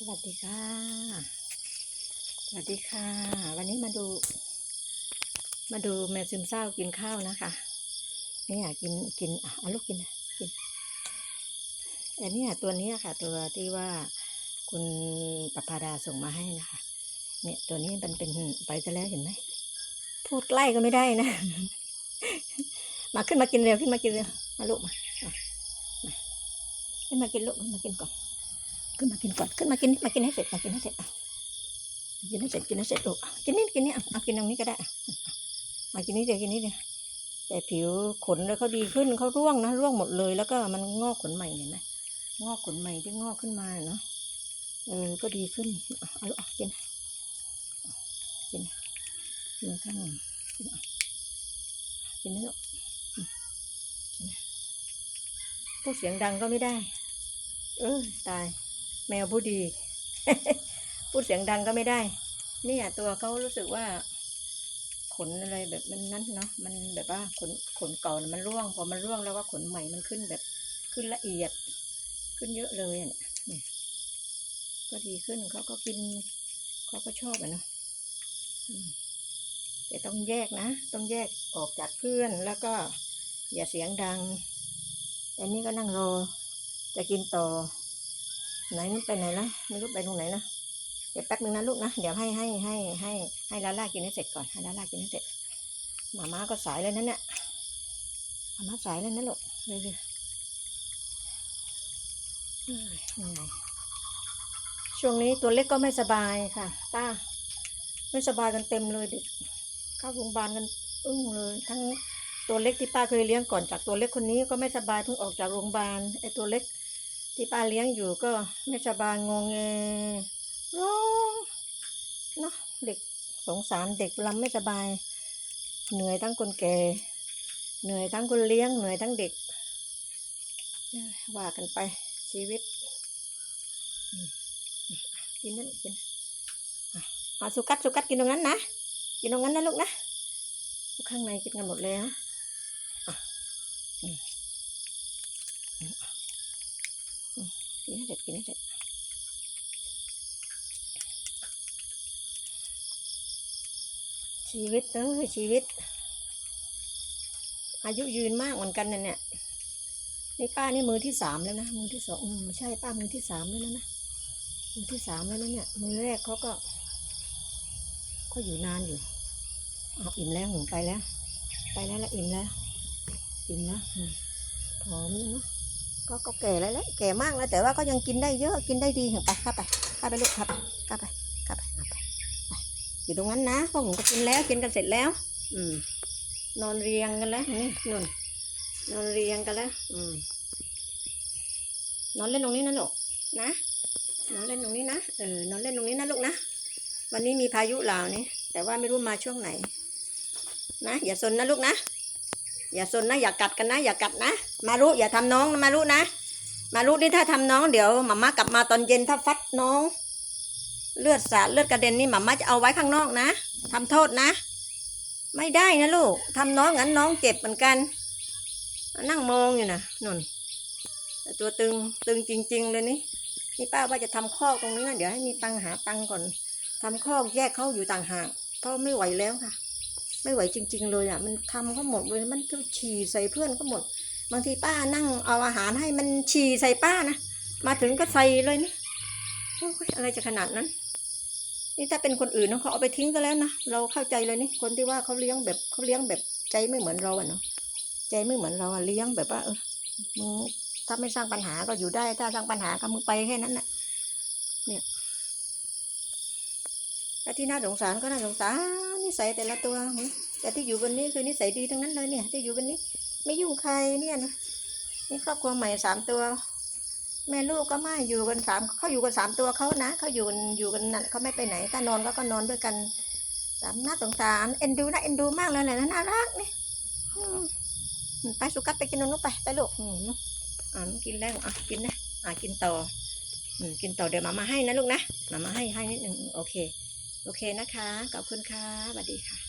สวัสดีค่ะ สวัสดีค่ะ วันนี้มาดู มาดูแมวซึมเศร้ากินข้าวนะคะเนี่ยกินกินอะเอาลูกกินนะกินแต่เนี่ยตัวนี้ค่ะ ตัวที่ว่าคุณปภาดาส่งมาให้นะคะ เนี่ยตัวนี้มันเป็นไปซะแล้วเห็นไหมพูดใกล้ก็ไม่ได้นะ มาขึ้นมากินเร็วขึ้นมากินเร็วมาลูกมามาขึ้นมากินลูกขึ้นมากินก่อน ขึ้นมากินก่อน ขึ้นมากินมากินให้เสร็จมากินให้เสร็จอะกินให้เสร็จกินให้เสร็จลูกอะกินนี่กินนี่อะเอากินตรงนี้ก็ได้มากินนี่เดียวกินนี่เดียวแต่ผิวขนแล้วเขาดีขึ้นเขาร่วงนะร่วงหมดเลย แล้วก็มันงอกขนใหม่เห็นไหมงอกขนใหม่ที่งอกขึ้นมาเนาะเออก็ดีขึ้นเอาลูกกินกินกินข้างหนึ่งกินอะกินนี่ลูกพูดเสียงดังก็ไม่ได้ เออตาย แมวผู้ดี พูดเสียงดังก็ไม่ได้ เนี่ยตัวเขารู้สึกว่า ขนอะไรแบบมันนั้นเนาะมันแบบว่าขนขนเก่ามันร่วง พอมันร่วงแล้วก็ขนใหม่มันขึ้นแบบขึ้นละเอียด ขึ้นเยอะเลยอะเนี่ยเนี่ยก็ดีขึ้นเขาก็กินเขาก็ชอบอะเนาะแต่ต้องแยกนะ ต้องแยกออกจากเพื่อนแล้วก็อย่าเสียงดังแต่นี่ก็นั่งรอจะกินต่อ ไหนมันไปไหนละไม่รู้ไปตรงไหนนะเดี๋ยวแป๊บนึงนะลูกนะเดี๋ยวให้ให้ให้ให้ให้ลาล่ากินให้เสร็จก่อนให้ลาล่ากินให้เสร็จหมาม่าก็สายเลยนั่นเนี่ยหมาม่าสายเลยนะลูกเลยเลยเอ้ยเหนื่อยช่วงนี้ตัวเล็กก็ไม่สบายค่ะป้าไม่สบายกันเต็มเลยเด็กเข้าโรงพยาบาลกันอึ้งเลย ทั้งตัวเล็กที่ป้าเคยเลี้ยงก่อนจากตัวเล็กคนนี้ก็ไม่สบายเพิ่งออกจากโรงพยาบาลไอ้ตัวเล็ก ที่ป้าเลี้ยงอยู่ก็ไม่สบายงงเงร้องเนาะเด็กสงสารเด็กลำไม่สบาย เหนื่อยทั้งคนแก่ เหนื่อยทั้งคนเลี้ยง เหนื่อยทั้งเด็ก ว่ากันไปชีวิตกินนั่นกินเอาสุกัดสุกัดกินตรงนั้นนะกินตรงนั้นนะลูกนะทุกข้างในกินกันหมดแล้วอะอืม กิน ให้เสร็จกินให้เสร็จชีวิตเอ้ยชีวิต อายุยืนมากเหมือนกันนะเนี่ยนี่ป้านี่มือที่สามแล้วนะมือที่สองอืมใช่ป้ามือที่สามแล้วนะนะมือที่สามแล้วนะเนี่ยมือแรกเขาก็ ก็อยู่นานอยู่เอาอิ่มแล้วหนูไปแล้ว ไปแล้วละอิ่มแล้วอิ่มแล้วอืมผอมแล้วเนะ ก็ก็แก่แล้วแหละแก่มากแล้วแต่ว่าก็ยังกินได้เยอะกินได้ดีเห็นไปเข้าไปเข้าไปลูกเข้าไปเข้าไปเข้าไปเอาไปไปอยู่ตรงนั้นนะพวกผมก็กินแล้วกินกันเสร็จแล้ว อืม นอนเรียงกันแล้วนี่นุ่นนอนเรียงกันแล้ว อืม นอนเล่นตรงนี้นะลูกนะนอนเล่นตรงนี้นะเออนอนเล่นตรงนี้นะลูกนะวันนี้มีพายุหลาวนี่แต่ว่าไม่รู้มาช่วงไหน นะอย่าซนนะลูกนะ อย่าซนนะอย่ากัดกันนะ อย่ากัดนะ มารุอย่าทำน้องมารุนะ มารุนี่ถ้าทำน้องเดี๋ยวหมาม่ากลับมาตอนเย็นถ้าฟัดน้อง เลือดสาดเลือดกระเด็นนี่หมาม่าจะเอาไว้ข้างนอกนะทำโทษนะ ไม่ได้นะลูกทำน้องงั้นน้องเจ็บเหมือนกัน นั่งมองอยู่นะนุ่นตัวตึงตึงจริง ๆ เลยนี่นี่ป้าว่าจะทำคอกตรงนี้นะเดี๋ยวให้มีตังหาตังก่อนทำคอกแยกเขาอยู่ต่างหากเพราะไม่ไหวแล้วค่ะ ไม่ไหวจริง ๆ เลยอะ มันทำเขาหมดเลย มันก็ฉี่ใส่เพื่อนก็หมด บางทีป้านั่งเอาอาหารให้มันฉี่ใส่ป้านะ มาถึงก็ใส่เลยนะโอ้ยอะไรจะขนาดนั้น นี่ถ้าเป็นคนอื่นเขาเอาไปทิ้งก็แล้วนะ เราเข้าใจเลยนี่ คนที่ว่าเขาเลี้ยงแบบเขาเลี้ยงแบบใจไม่เหมือนเราอะเนาะ ใจไม่เหมือนเราอะเลี้ยงแบบว่าเออ มึงถ้าไม่สร้างปัญหาก็อยู่ได้ ถ้าสร้างปัญหาก็มึงไปแค่นั้นแหละเนี่ยแต่ที่น่าสงสารก็น่าสงสาร นิสัยแต่ละตัวแต่ที่อยู่บนนี้คือนิสัยดีทั้งนั้นเลยเนี่ย ที่อยู่บนนี้ไม่ยุ่งใครเนี่ยนะนี่ครอบครัวใหม่สามตัว แม่ลูกก็ไม่อยู่กันสามเขาอยู่กันสามตัวเขานะเขาอยู่กันอยู่กันนั่นเขาไม่ไปไหนถ้านอนก็ก็นอนด้วยกันสามน่าสงสารเอ็นดูนะเอ็นดูมากเลยแหละนะน่ารักนี่ไปสุกัดไปกินนมนุษไปไปลูกอ่ากินแล้วอะกินนะอะกินต่ออืมกินต่อเดี๋ยวมามาให้นะลูกนะมามาให้ให้นิดหนึ่งโอเค โอเคนะคะ ขอบคุณค่ะสวัสดีค่ะ